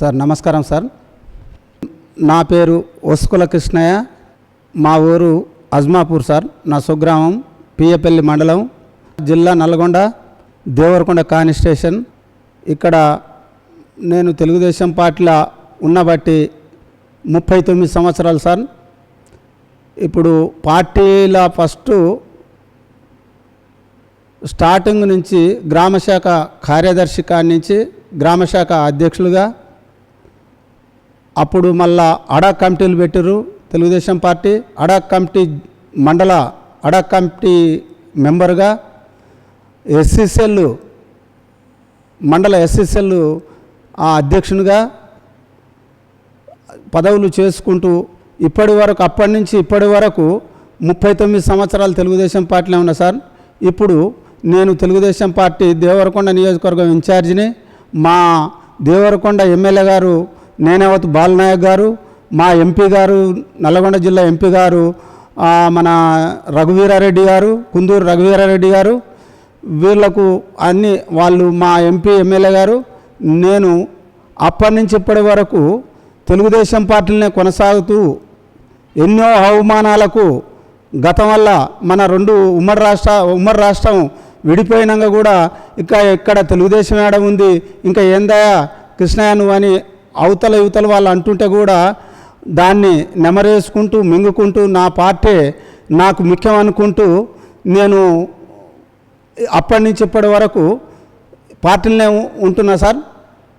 Sir నమస్కారం sir. నా పేరు వసుకుల కృష్ణయ్య. మా ఊరు అజ్మాపూర్ సార్. నా స్వగ్రామం పియ్యపల్లి మండలం జిల్లా నల్గొండ దేవరకొండ కాన్స్టేషన్ ఇక్కడ నేను తెలుగుదేశం పార్టీలో ఉన్నబట్టి ముప్పై తొమ్మిది సంవత్సరాలు సార్. ఇప్పుడు పార్టీల ఫస్ట్ స్టార్టింగ్ నుంచి గ్రామశాఖ కార్యదర్శి కాడి నుంచి గ్రామశాఖ అధ్యక్షులుగా అప్పుడు మళ్ళా అడా కమిటీలు పెట్టారు తెలుగుదేశం పార్టీ. అడా కమిటీ మండల అడా కమిటీ మెంబర్గా ఎస్సీసెల్ మండల ఎస్సీసెల్ ఆ అధ్యక్షునిగా పదవులు చేసుకుంటూ ఇప్పటి వరకు అప్పటి నుంచి ఇప్పటి వరకు ముప్పై తొమ్మిది సంవత్సరాలు తెలుగుదేశం పార్టీలో ఉన్నా సార్. ఇప్పుడు నేను తెలుగుదేశం పార్టీ దేవరకొండ నియోజకవర్గం ఇన్ఛార్జిని మా దేవరకొండ ఎమ్మెల్యే గారు నేనేవత్ బాలనాయక్ గారు మా ఎంపీ గారు నల్లగొండ జిల్లా ఎంపీ గారు మన రఘువీరారెడ్డి గారు కుందూరు రఘువీరారెడ్డి గారు వీళ్ళకు అన్ని వాళ్ళు మా ఎంపీ ఎమ్మెల్యే గారు నేను అప్పటి నుంచి ఇప్పటి వరకు తెలుగుదేశం పార్టీలనే కొనసాగుతూ ఎన్నో అవమానాలకు గతం వల్ల మన రెండు ఉమ్మడి రాష్ట్ర ఉమ్మడి రాష్ట్రం విడిపోయినాక కూడా ఇక ఇక్కడ తెలుగుదేశం ఏడ ఉంది ఇంకా ఏందయ్యా కృష్ణయ్య నువ్వు అని అవతల యువతల వాళ్ళు అంటుంటే కూడా దాన్ని నెమరేసుకుంటూ మింగుకుంటూ నా పార్టీ నాకు ముఖ్యం అనుకుంటూ నేను అప్పటి నుంచి ఇప్పటి వరకు పార్టీలనే ఉంటున్నా సార్.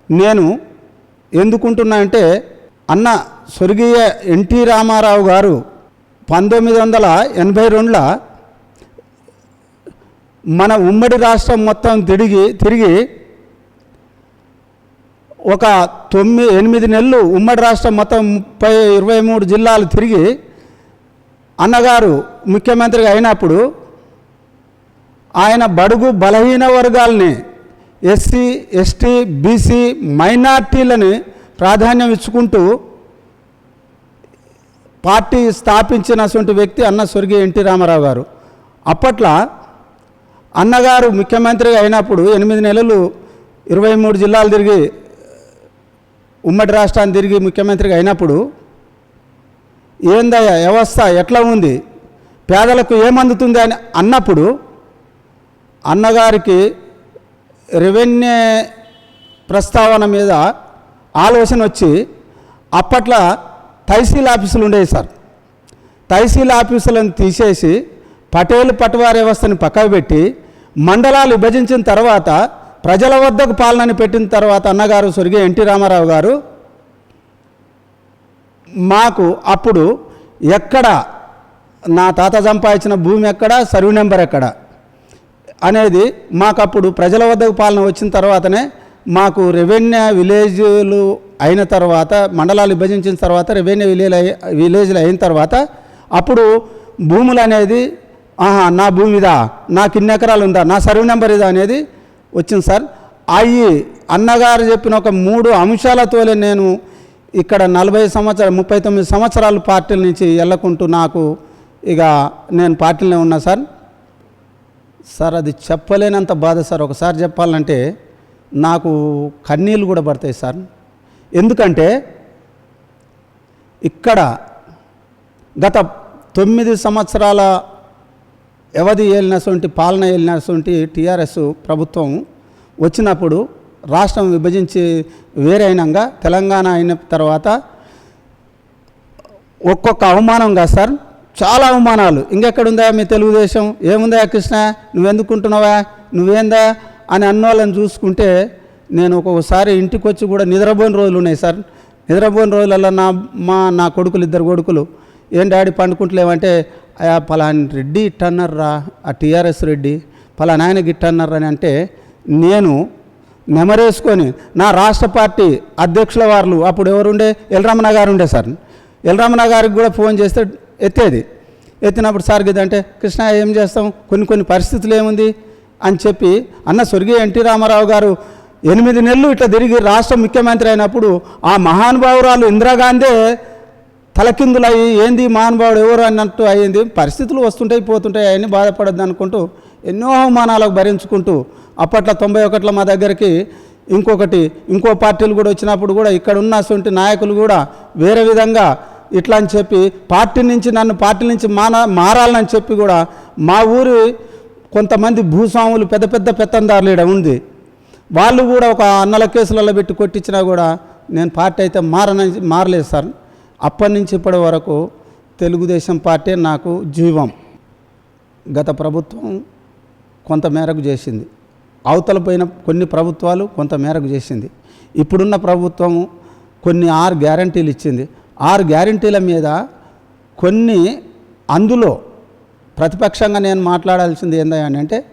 నేను ఎందుకుంటున్నా అంటే అన్న స్వర్గీయ ఎన్టీ రామారావు గారు పంతొమ్మిది వందల ఎనభై రెండులో మన ఉమ్మడి రాష్ట్రం మొత్తం తిరిగి తిరిగి ఒక తొమ్మిది ఎనిమిది నెలలు ఉమ్మడి రాష్ట్రం మొత్తం ముప్పై ఇరవై మూడు జిల్లాలు తిరిగి అన్నగారు ముఖ్యమంత్రిగా అయినప్పుడు ఆయన బడుగు బలహీన వర్గాల్ని ఎస్సీ ఎస్టీ బీసీ మైనార్టీలని ప్రాధాన్యం ఇచ్చుకుంటూ పార్టీ స్థాపించినటువంటి వ్యక్తి అన్న స్వర్గీయ ఎన్టీ రామారావు గారు. అప్పట్లో అన్నగారు ముఖ్యమంత్రిగా అయినప్పుడు ఎనిమిది నెలలు ఇరవై మూడు జిల్లాలు తిరిగి ఉమ్మడి రాష్ట్రాన్ని తిరిగి ముఖ్యమంత్రిగా అయినప్పుడు ఏందయ్యా వ్యవస్థ ఎట్లా ఉంది? పేదలకు ఏమందుతుంది అని అన్నప్పుడు అన్నగారికి రెవెన్యూ ప్రస్తావన మీద ఆలోచన వచ్చి అప్పట్లో తహసీల్ ఆఫీసులు ఉండేవి సార్. తహసీల్ ఆఫీసులను తీసేసి పటేల్ పటవారి వ్యవస్థని పక్కకు పెట్టి మండలాలు విభజించిన తర్వాత ప్రజల వద్దకు పాలనని పెట్టిన తర్వాత అన్నగారు స్వర్గీయ ఎన్టీ రామారావు గారు మాకు అప్పుడు ఎక్కడ నా తాత సంపాదించిన భూమి ఎక్కడ సర్వీ నెంబర్ ఎక్కడ అనేది మాకు అప్పుడు ప్రజల వద్దకు పాలన వచ్చిన తర్వాతనే మాకు రెవెన్యూ విలేజ్లు అయిన తర్వాత మండలాలు విభజించిన తర్వాత రెవెన్యూ విలేజ్ విలేజ్లు అయిన తర్వాత అప్పుడు భూములు అనేది ఆహా నా భూమిదా నాకు ఇన్ని ఎకరాలు ఉందా నా సర్వీ నెంబర్ ఇదా అనేది వచ్చింది సార్. అవి అన్నగారు చెప్పిన ఒక మూడు అంశాలతోనే నేను ఇక్కడ నలభై సంవత్సరాలు ముప్పై తొమ్మిది సంవత్సరాలు పార్టీల నుంచి వెళ్ళకుంటూ నాకు ఇక నేను పార్టీలో ఉన్నా సార్. సార్ అది చెప్పలేనంత బాధ సార్. ఒకసారి చెప్పాలంటే నాకు కన్నీళ్ళు కూడా పడతాయి సార్. ఎందుకంటే ఇక్కడ గత తొమ్మిది సంవత్సరాల వ్యవధి ఏలినటువంటి పాలన ఏలినటువంటి టీఆర్ఎస్ ప్రభుత్వం వచ్చినప్పుడు రాష్ట్రం విభజించి వేరే తెలంగాణ అయిన తర్వాత ఒక్కొక్క అవమానం సార్. చాలా అవమానాలు. ఇంకెక్కడుందా మీ తెలుగుదేశం? ఏముందా కృష్ణ? నువ్వెందుకుంటున్నావా? నువ్వేందా? అని అన్నోళ్ళని చూసుకుంటే నేను ఒక్కొక్కసారి ఇంటికి వచ్చి కూడా నిద్రపోయిన రోజులు ఉన్నాయి సార్. నిద్రపోయిన రోజులలో నా మా నా కొడుకులు ఇద్దరు కొడుకులు ఏం డాడీ పండుకుంటలేమంటే అయా పలాని రెడ్డి ఇట్టన్నారా ఆ టీఆర్ఎస్ రెడ్డి పలానా ఆయన గిట్టన్నారా అని అంటే నేను నెమరేసుకొని నా రాష్ట్ర పార్టీ అధ్యక్షుల వారు అప్పుడు ఎవరుండే? ఎల్రమణ గారు ఉండే సార్. ఎల్రమణ గారికి కూడా ఫోన్ చేస్తే ఎత్తేది. ఎత్తినప్పుడు సార్ అంటే కృష్ణ ఏం చేస్తాం? కొన్ని కొన్ని పరిస్థితులు ఏముంది? అని చెప్పి అన్న స్వర్గీయ ఎన్టీ రామారావు గారు ఎనిమిది నెలలు ఇట్లా తిరిగి రాష్ట్ర ముఖ్యమంత్రి అయినప్పుడు ఆ మహానుభావురాలు ఇందిరాగాంధీ తలకిందులయ్యి ఏంది మానవాడు ఎవరు? అన్నట్టు అయ్యింది పరిస్థితులు వస్తుంటాయి పోతుంటాయి. అవన్నీ బాధపడద్దు అనుకుంటూ ఎన్నో అవమానాలకు భరించుకుంటూ అప్పట్లో తొంభై ఒకటిలో మా దగ్గరికి ఇంకొకటి ఇంకో పార్టీలు కూడా వచ్చినప్పుడు కూడా ఇక్కడ ఉన్న అటువంటి నాయకులు కూడా వేరే విధంగా ఇట్లా అని చెప్పి పార్టీ నుంచి నన్ను పార్టీ నుంచి మాన మారాలని చెప్పి కూడా మా ఊరి కొంతమంది భూస్వాములు పెద్ద పెద్ద పెత్తందారులు ఈడ ఉంది. వాళ్ళు కూడా ఒక అన్నల కేసులలో పెట్టి కొట్టించినా కూడా నేను పార్టీ అయితే మారనని మారలేదు సార్. అప్పటి నుంచి ఇప్పటి వరకు తెలుగుదేశం పార్టీ నాకు జీవం. గత ప్రభుత్వం కొంత మేరకు చేసింది. అవతల పోయిన కొన్ని ప్రభుత్వాలు కొంత మేరకు చేసింది. ఇప్పుడున్న ప్రభుత్వం కొన్ని ఆరు గ్యారంటీలు ఇచ్చింది. ఆరు గ్యారంటీల మీద కొన్ని అందులో ప్రతిపక్షంగా నేను మాట్లాడాల్సింది ఏందని అంటే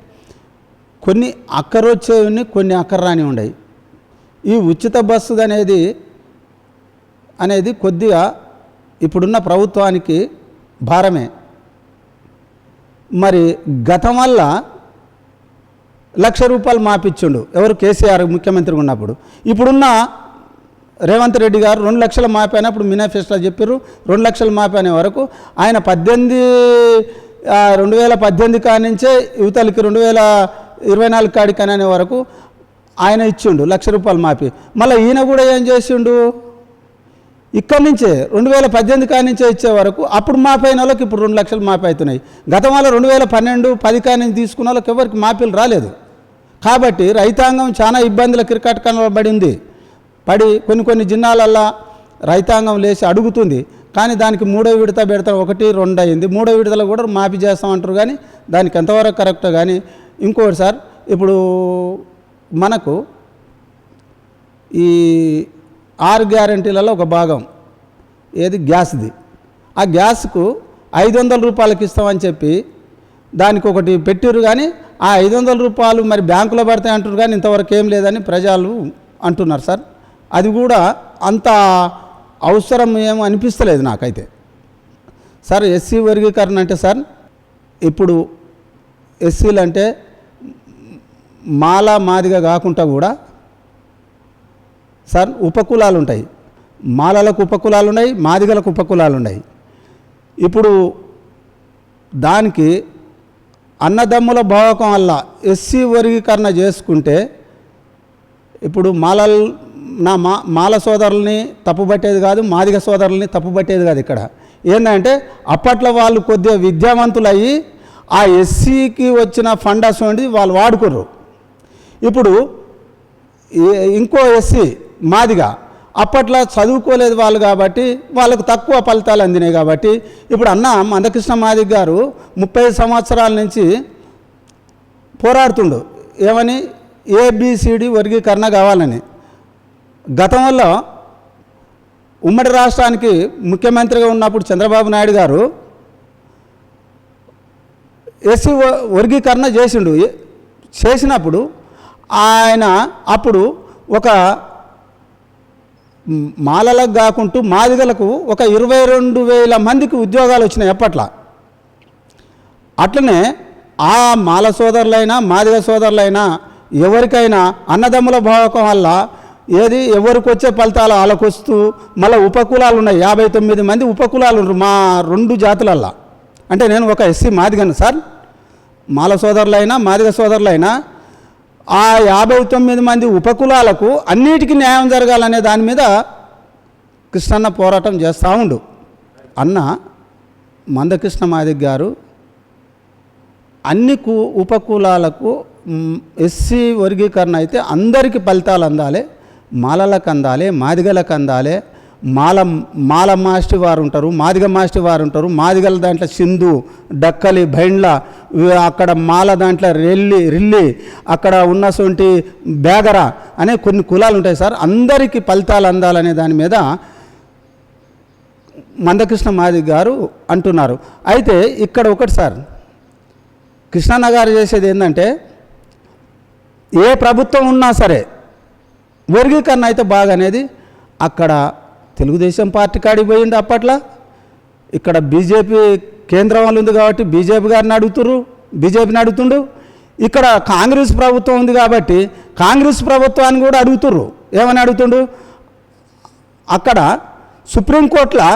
కొన్ని అక్కరొచ్చేవి కొన్ని అక్కర్రాని ఉన్నాయి ఈ ఉచిత బస్సు అనేది అనేది కొద్దిగా ఇప్పుడున్న ప్రభుత్వానికి భారమే. మరి గతం వల్ల లక్ష రూపాయలు మాపిచ్చిండు. ఎవరు కేసీఆర్ ముఖ్యమంత్రిగా ఉన్నప్పుడు. ఇప్పుడున్న రేవంత్ రెడ్డి గారు రెండు లక్షలు మాపైనప్పుడు మినాఫెస్ట్లో చెప్పారు రెండు లక్షలు మాపనే వరకు. ఆయన పద్దెనిమిది రెండు వేల పద్దెనిమిది కాడి నుంచే యువతలకి రెండు వేల ఇరవై నాలుగు కాడికి అనే వరకు ఆయన ఇచ్చిండు లక్ష రూపాయలు మాపి. మళ్ళీ ఈయన కూడా ఏం చేసిండు? ఇక్కడి నుంచే రెండు వేల పద్దెనిమిది కాడి నుంచే ఇచ్చే వరకు అప్పుడు మాపైన వాళ్ళకి ఇప్పుడు రెండు లక్షలు మాపి అవుతున్నాయి. గతం వల్ల రెండు వేల పన్నెండు పది కాడి నుంచి తీసుకున్న వాళ్ళకి ఎవరికి మాపీలు రాలేదు. కాబట్టి రైతాంగం చాలా ఇబ్బందుల క్రికెట్ కనబడింది పడి కొన్ని కొన్ని జిన్నాలల్లా రైతాంగం లేచి అడుగుతుంది. కానీ దానికి మూడో విడత పెడతారు. ఒకటి రెండు అయింది. మూడో విడతలో కూడా మాఫీ చేస్తామంటారు కానీ దానికి ఎంతవరకు కరెక్ట్ కానీ ఇంకోటి సార్ ఇప్పుడు మనకు ఈ ఆరు గ్యారంటీలలో ఒక భాగం. ఏది? గ్యాస్ది. ఆ గ్యాస్కు ఐదు వందల రూపాయలకి ఇస్తామని చెప్పి దానికి ఒకటి పెట్టిర్రు కానీ ఆ ఐదు వందల రూపాయలు మరి బ్యాంకులో పడతాయి అంటారు కానీ ఇంతవరకు ఏం లేదని ప్రజలు అంటున్నారు సార్. అది కూడా అంత అవసరం ఏమో అనిపిస్తలేదు నాకైతే. సార్ ఎస్సీ వర్గీకరణ అంటే సార్ ఇప్పుడు ఎస్సీలు అంటే మాల మాదిగా కాకుండా కూడా సార్ ఉపకులాలు ఉంటాయి మాలలకు ఉపకులాలు ఉన్నాయి మాదిగలకు ఉపకులాలు ఉన్నాయి ఇప్పుడు దానికి అన్నదమ్ముల భావకం వల్ల ఎస్సీ వర్గీకరణ చేసుకుంటే ఇప్పుడు మాలల్ నా మా మాల సోదరుల్ని తప్పుపట్టేది కాదు మాదిగ సోదరుల్ని తప్పుపట్టేది కాదు ఇక్కడ. ఏంటంటే అప్పట్లో వాళ్ళు కొద్దిగా విద్యావంతులు అయ్యి ఆ ఎస్సీకి వచ్చిన ఫండస్ ఉండి వాళ్ళు వాడుకుర్రు. ఇప్పుడు ఇంకో ఎస్సీ మాదిగా. అప్పట్లో చదువుకోలేదు వాళ్ళు కాబట్టి వాళ్ళకు తక్కువ ఫలితాలు అందినాయి కాబట్టి ఇప్పుడు అన్న మందకృష్ణ మాదిగ్ గారు ముప్పై సంవత్సరాల నుంచి పోరాడుతుండు. ఏమని? ఏబిసిడి వర్గీకరణ కావాలని. గతంలో ఉమ్మడి రాష్ట్రానికి ముఖ్యమంత్రిగా ఉన్నప్పుడు చంద్రబాబు నాయుడు గారు ఎస్సీ వ- వర్గీకరణ చేసిండు. చేసినప్పుడు ఆయన అప్పుడు ఒక మాలలకు కాకుంటూ మాదిగలకు ఒక ఇరవై రెండు వేల మందికి ఉద్యోగాలు వచ్చినాయి ఎప్పట్లా అట్లనే ఆ మాల సోదరులైనా మాదిగ సోదరులైనా ఎవరికైనా అన్నదమ్ముల భావకం వల్ల ఏది ఎవరికి వచ్చే ఫలితాలు వాళ్ళకు వస్తూ మళ్ళీ ఉపకులాలు ఉన్నాయి. యాభై తొమ్మిది మంది ఉపకులాలు ఉన్నారు మా రెండు జాతులల్లా. అంటే నేను ఒక ఎస్సీ మాదిగను సార్. మాల సోదరులైనా మాదిగ సోదరులైనా ఆ యాభై తొమ్మిది మంది ఉపకులాలకు అన్నిటికీ న్యాయం జరగాలనే దాని మీద కృష్ణన్న పోరాటం చేస్తూ ఉండు. అన్న మందకృష్ణ మాదిక్ గారు అన్ని కు ఉపకులాలకు ఎస్సీ వర్గీకరణ అయితే అందరికీ ఫలితాలు అందాలి మాలలకు అందాలి మాదిగలకు అందాలి మాల మాల మాస్టి వారు ఉంటారు మాదిగ మాస్టి వారు ఉంటారు మాదిగల దాంట్లో సింధు డక్కలి బైండ్ల అక్కడ మాల దాంట్లో రెల్లి రిల్లి అక్కడ ఉన్నటువంటి బేగర అనే కొన్ని కులాలు ఉంటాయి సార్. అందరికీ ఫలితాలు అందాలనే దాని మీద మందకృష్ణ మాది గారు అంటున్నారు. అయితే ఇక్కడ ఒకటి సార్ కృష్ణన్న గారు చేసేది ఏంటంటే ఏ ప్రభుత్వం ఉన్నా సరే వర్గీకరణ అయితే బాగా అనేది అక్కడ తెలుగుదేశం పార్టీ కాడికి పోయిండు అప్పట్లో. ఇక్కడ బీజేపీ కేంద్రం వాళ్ళు ఉంది కాబట్టి బీజేపీ గారిని అడుగుతురు బీజేపీని అడుగుతుండు. ఇక్కడ కాంగ్రెస్ ప్రభుత్వం ఉంది కాబట్టి కాంగ్రెస్ ప్రభుత్వాన్ని కూడా అడుగుతుర్రు. ఏమని అడుగుతుండు? అక్కడ సుప్రీంకోర్టులో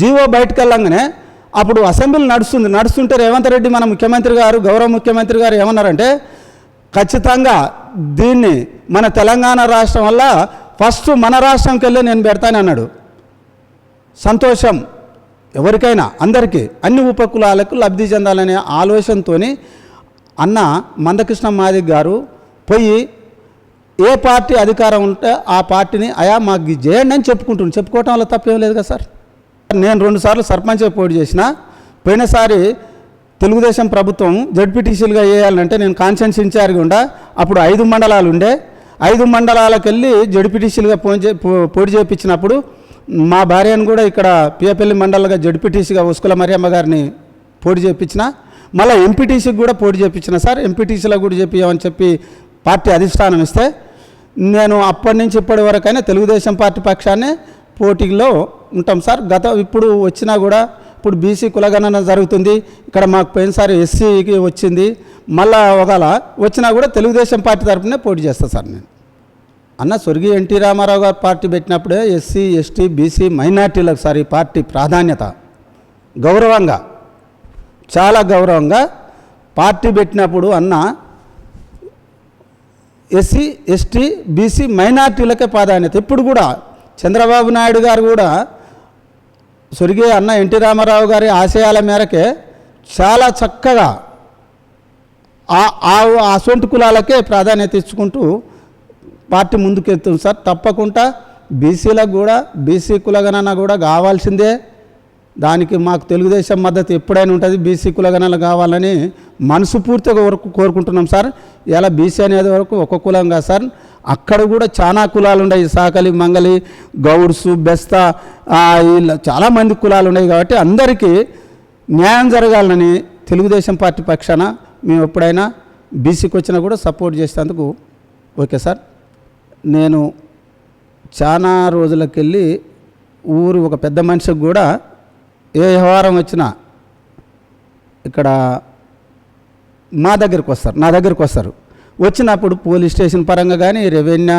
జీవో బయటకు వెళ్ళంగానే అప్పుడు అసెంబ్లీ నడుస్తుంది. నడుస్తుంటే రేవంత్ రెడ్డి మన ముఖ్యమంత్రి గారు గౌరవ ముఖ్యమంత్రి గారు ఏమన్నారంటే ఖచ్చితంగా దీన్ని మన తెలంగాణ రాష్ట్రం వల్ల ఫస్ట్ మన రాష్ట్రంకి వెళ్ళి నేను పెడతానన్నాడు. సంతోషం ఎవరికైనా అందరికీ అన్ని ఉపకులాలకు లబ్ధి చెందాలనే ఆలోచనతో అన్న మందకృష్ణ మాదిక్ గారు పోయి ఏ పార్టీ అధికారం ఉంటే ఆ పార్టీని అయా మాకు చేయండి అని చెప్పుకుంటున్నాను చెప్పుకోవటం వల్ల తప్పేం లేదు కదా సార్? నేను రెండుసార్లు సర్పంచ్ పోటీ చేసిన. పోయినసారి తెలుగుదేశం ప్రభుత్వం జడ్పీటీసీలుగా వేయాలంటే నేను కాన్సెన్స్ ఇన్ఛార్జ్ ఉండా. అప్పుడు ఐదు మండలాలు ఉండే. ఐదు మండలాలకు వెళ్ళి జడ్పీటీసీలుగా చే- పో- పోటీ చేయించినప్పుడు మా భార్యను కూడా ఇక్కడ పియపల్లి మండలంగా జడ్పీటీసీగా ఉస్కుల మరియమ్మ గారిని పోటీ చేయించిన మళ్ళీ ఎంపీటీసీకి కూడా పోటీ చేయించిన సార్ ఎంపీటీసీలో కూడా చెప్పామని చెప్పి పార్టీ అధిష్టానం ఇస్తే నేను అప్పటి నుంచి ఇప్పటి వరకైనా తెలుగుదేశం పార్టీ పక్షాన్ని పోటీలో ఉంటాం సార్. గత ఇప్పుడు వచ్చినా కూడా ఇప్పుడు బీసీ కులగణన జరుగుతుంది ఇక్కడ మాకు పోయినసారి ఎస్సీకి వచ్చింది మళ్ళా ఒకవేళ వచ్చినా కూడా తెలుగుదేశం పార్టీ తరఫునే పోటీ చేస్తాను సార్ నేను. అన్న స్వర్గీయ ఎన్టీ రామారావు గారు పార్టీ పెట్టినప్పుడే ఎస్సీ ఎస్టీ బీసీ మైనార్టీలకు సార్ ఈ పార్టీ ప్రాధాన్యత. గౌరవంగా చాలా గౌరవంగా పార్టీ పెట్టినప్పుడు అన్న ఎస్సీ ఎస్టీ బీసీ మైనార్టీలకే ప్రాధాన్యత. ఇప్పుడు కూడా చంద్రబాబు నాయుడు గారు కూడా స్వర్గీయ అన్న ఎన్టీ రామారావు గారి ఆశయాల మేరకే చాలా చక్కగా ఆ ఆ అసొంటి కులాలకే ప్రాధాన్యత ఇచ్చుకుంటూ పార్టీ ముందుకెళ్తుంది సార్. తప్పకుండా బీసీలకు కూడా బీసీ కులగణన కూడా కావాల్సిందే. దానికి మాకు తెలుగుదేశం మద్దతు ఎప్పుడైనా ఉంటుంది బీసీ కులగణన కావాలని మనసు పూర్తిగా వరకు కోరుకుంటున్నాం సార్. ఇలా బీసీ అనేది వరకు ఒక కులం కాదు సార్. అక్కడ కూడా చాలా కులాలు ఉన్నాయి. సాకలి మంగలి గౌడ్సు బెస్తా ఇలా చాలామంది కులాలు ఉన్నాయి కాబట్టి అందరికీ న్యాయం జరగాలని తెలుగుదేశం పార్టీ పక్షాన మేము ఎప్పుడైనా బీసీకి వచ్చినా కూడా సపోర్ట్ చేసేందుకు ఓకే సార్. నేను చాలా రోజులకెళ్ళి ఊరు ఒక పెద్ద మనిషికి కూడా ఏ వ్యవహారం వచ్చినా ఇక్కడ మా దగ్గరికి వస్తారు నా దగ్గరికి వస్తారు. వచ్చినప్పుడు పోలీస్ స్టేషన్ పరంగా కానీ రెవెన్యూ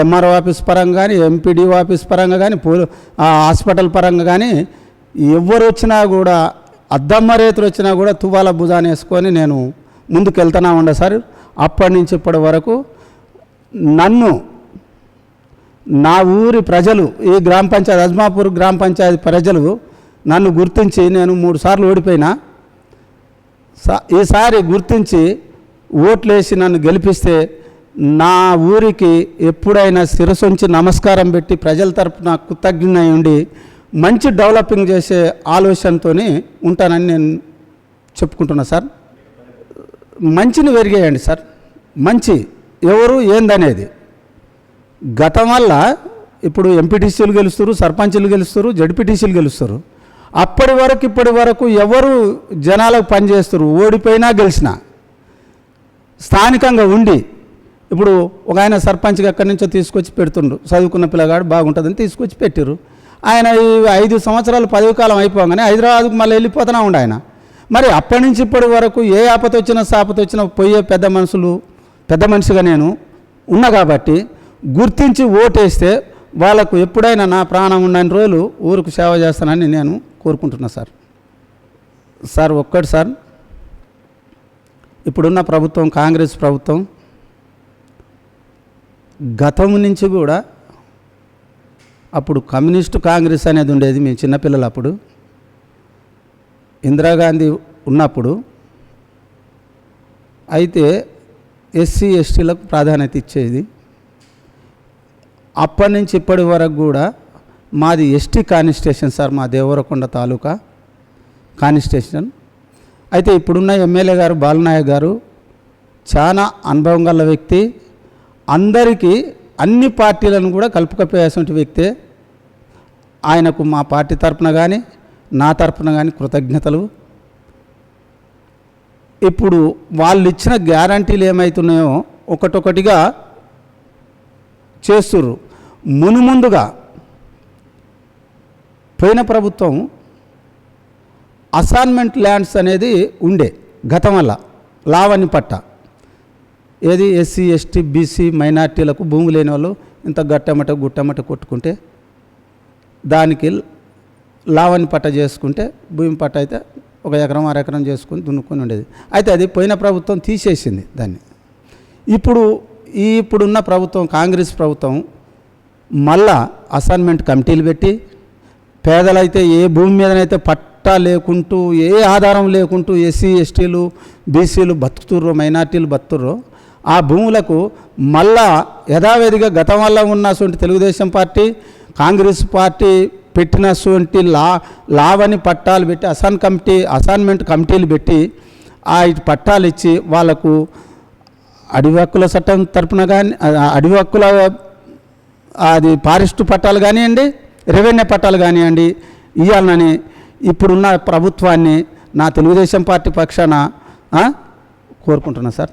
ఎంఆర్ఓ ఆఫీస్ పరంగా కానీ ఎంపీడీ ఆఫీస్ పరంగా కానీ పోలీ ఆ హాస్పిటల్ పరంగా కానీ ఎవరు వచ్చినా కూడా అద్దమ్మ రేతులు వచ్చినా కూడా తువాల భుజాన్ని వేసుకొని నేను ముందుకు వెళ్తున్నా ఉండే సార్. అప్పటి నుంచి ఇప్పటి వరకు నన్ను నా ఊరి ప్రజలు ఈ గ్రామ పంచాయతీ అజ్మాపూర్ గ్రామ పంచాయతీ ప్రజలు నన్ను గుర్తించి నేను మూడు సార్లు ఓడిపోయినా ఈసారి గుర్తించి ఓట్లేసి నన్ను గెలిపిస్తే నా ఊరికి ఎప్పుడైనా శిరసొంచి నమస్కారం పెట్టి ప్రజల తరపున కృతజ్ఞ ఉండి మంచి డెవలపింగ్ చేసే ఆలోచనతో ఉంటానని నేను చెప్పుకుంటున్నా సార్. మంచిని వెరిగేయండి సార్. మంచి ఎవరు ఏందనేది. గతం వల్ల ఇప్పుడు ఎంపీటీసీలు గెలుస్తారు సర్పంచ్లు గెలుస్తారు జడ్పీటీసీలు గెలుస్తారు. అప్పటి వరకు ఇప్పటి వరకు ఎవరు జనాలకు పనిచేస్తారు ఓడిపోయినా గెలిచినా. స్థానికంగా ఉండి ఇప్పుడు ఒక ఆయన సర్పంచ్గా ఎక్కడి నుంచో తీసుకొచ్చి పెడుతుండ్రు. చదువుకున్న పిల్లగాడు బాగుంటుందని తీసుకొచ్చి పెట్టారు ఆయన ఈ ఐదు సంవత్సరాలు పదవి కాలం అయిపోగానే హైదరాబాద్కు మళ్ళీ వెళ్ళిపోతూనే ఉండు ఆయన. మరి అప్పటి నుంచి ఇప్పటి వరకు ఏ ఆపత వచ్చినా సాపత వచ్చినా పోయే పెద్ద మనుషులు పెద్ద మనిషిగా నేను ఉన్నా కాబట్టి గుర్తించి ఓటేస్తే వాళ్ళకు ఎప్పుడైనా నా ప్రాణం ఉండని రోజులు ఊరికి సేవ చేస్తానని నేను కోరుకుంటున్నా సార్. సార్ ఒక్కటి సార్ ఇప్పుడున్న ప్రభుత్వం కాంగ్రెస్ ప్రభుత్వం గతం నుంచి కూడా అప్పుడు కమ్యూనిస్టు కాంగ్రెస్ అనేది ఉండేది మేము చిన్నపిల్లలు అప్పుడు. ఇందిరాగాంధీ ఉన్నప్పుడు అయితే ఎస్సీ ఎస్టీలకు ప్రాధాన్యత ఇచ్చేది. అప్పటి నుంచి ఇప్పటి వరకు కూడా మాది ఎస్టీ కానిస్టేషన్ సార్ మా దేవరకొండ తాలూకా కానిస్టేషన్. అయితే ఇప్పుడున్న ఎమ్మెల్యే గారు బాలనాయక్ గారు చాలా అనుభవం గల వ్యక్తి. అందరికీ అన్ని పార్టీలను కూడా కలుపుకపోయేటువంటి వ్యక్తే. ఆయనకు మా పార్టీ తరపున కానీ నా తరపున కానీ కృతజ్ఞతలు. ఇప్పుడు వాళ్ళు ఇచ్చిన గ్యారంటీలు ఏమవుతున్నాయో ఒకటొకటిగా చేస్తుర్రు. మునుముందుగా పోయిన ప్రభుత్వం అసైన్మెంట్ ల్యాండ్స్ అనేది ఉండే గతం వల్ల లావణి పట్ట. ఏది ఎస్సీ ఎస్టీ బీసీ మైనార్టీలకు భూమి లేని వాళ్ళు ఇంత గట్టమట గుట్టమట కొట్టుకుంటే దానికి లావణి పట్ట చేసుకుంటే భూమి పట్ట అయితే ఒక ఎకరం అర ఎకరం చేసుకుని దున్నుకొని ఉండేది. అయితే అది పోయిన ప్రభుత్వం తీసేసింది దాన్ని. ఇప్పుడు ఈ ఇప్పుడున్న ప్రభుత్వం కాంగ్రెస్ ప్రభుత్వం మళ్ళా అసైన్మెంట్ కమిటీలు పెట్టి పేదలైతే ఏ భూమి మీదనైతే పట్టా లేకుంటూ ఏ ఆధారం లేకుంటూ ఎస్సీ ఎస్టీలు బీసీలు బతుకుతుర్రో మైనార్టీలు బతుకుర్రో ఆ భూములకు మళ్ళా యథావిధిగా గతం వల్ల ఉన్నటువంటి తెలుగుదేశం పార్టీ కాంగ్రెస్ పార్టీ పెట్టినటువంటి లా లావని పట్టాలు పెట్టి అసాన్ కమిటీ అసైన్మెంట్ కమిటీలు పెట్టి ఆ పట్టాలు ఇచ్చి వాళ్ళకు అడవి హక్కుల చట్టం తరపున కానీ అడవి హక్కుల అది ఫారెస్ట్ పట్టాలు కానివ్వండి రెవెన్యూ పట్టాలు కానివ్వండి ఇవ్వాలని ఇప్పుడున్న ప్రభుత్వాన్ని నా తెలుగుదేశం పార్టీ పక్షాన కోరుకుంటున్నా సార్.